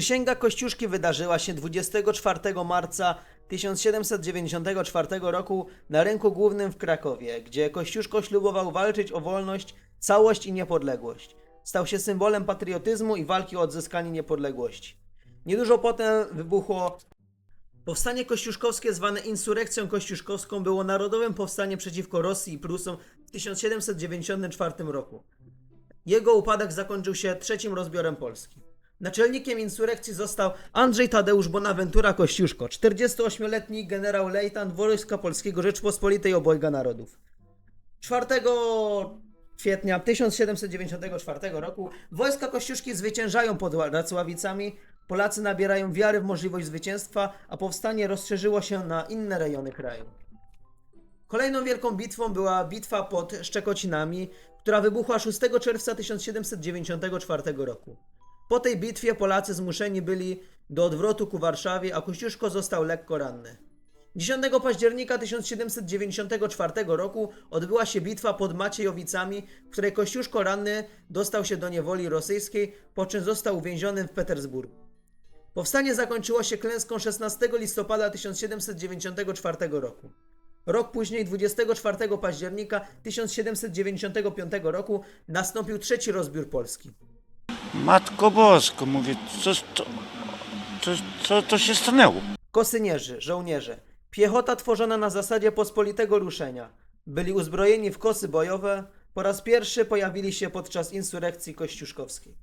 Przysięga Kościuszki wydarzyła się 24 marca 1794 roku na rynku głównym w Krakowie, gdzie Kościuszko ślubował walczyć o wolność, całość i niepodległość. Stał się symbolem patriotyzmu i walki o odzyskanie niepodległości. Niedużo potem wybuchło Powstanie kościuszkowskie, zwane insurekcją kościuszkowską, było narodowym powstaniem przeciwko Rosji i Prusom w 1794 roku. Jego upadek zakończył się trzecim rozbiorem Polski. Naczelnikiem insurekcji został Andrzej Tadeusz Bonaventura Kościuszko, 48-letni generał lejtant Wojska Polskiego Rzeczpospolitej Obojga Narodów. 4 kwietnia 1794 roku wojska Kościuszki zwyciężają pod Racławicami, Polacy nabierają wiary w możliwość zwycięstwa, a powstanie rozszerzyło się na inne rejony kraju. Kolejną wielką bitwą była bitwa pod Szczekocinami, która wybuchła 6 czerwca 1794 roku. Po tej bitwie Polacy zmuszeni byli do odwrotu ku Warszawie, a Kościuszko został lekko ranny. 10 października 1794 roku odbyła się bitwa pod Maciejowicami, w której Kościuszko ranny dostał się do niewoli rosyjskiej, po czym został uwięziony w Petersburgu. Powstanie zakończyło się klęską 16 listopada 1794 roku. Rok później, 24 października 1795 roku, nastąpił trzeci rozbiór Polski. Matko Bosko, mówię, co, to, co, co to się stanęło? Kosynierzy, żołnierze, piechota tworzona na zasadzie pospolitego ruszenia. Byli uzbrojeni w kosy bojowe, po raz pierwszy pojawili się podczas insurekcji kościuszkowskiej.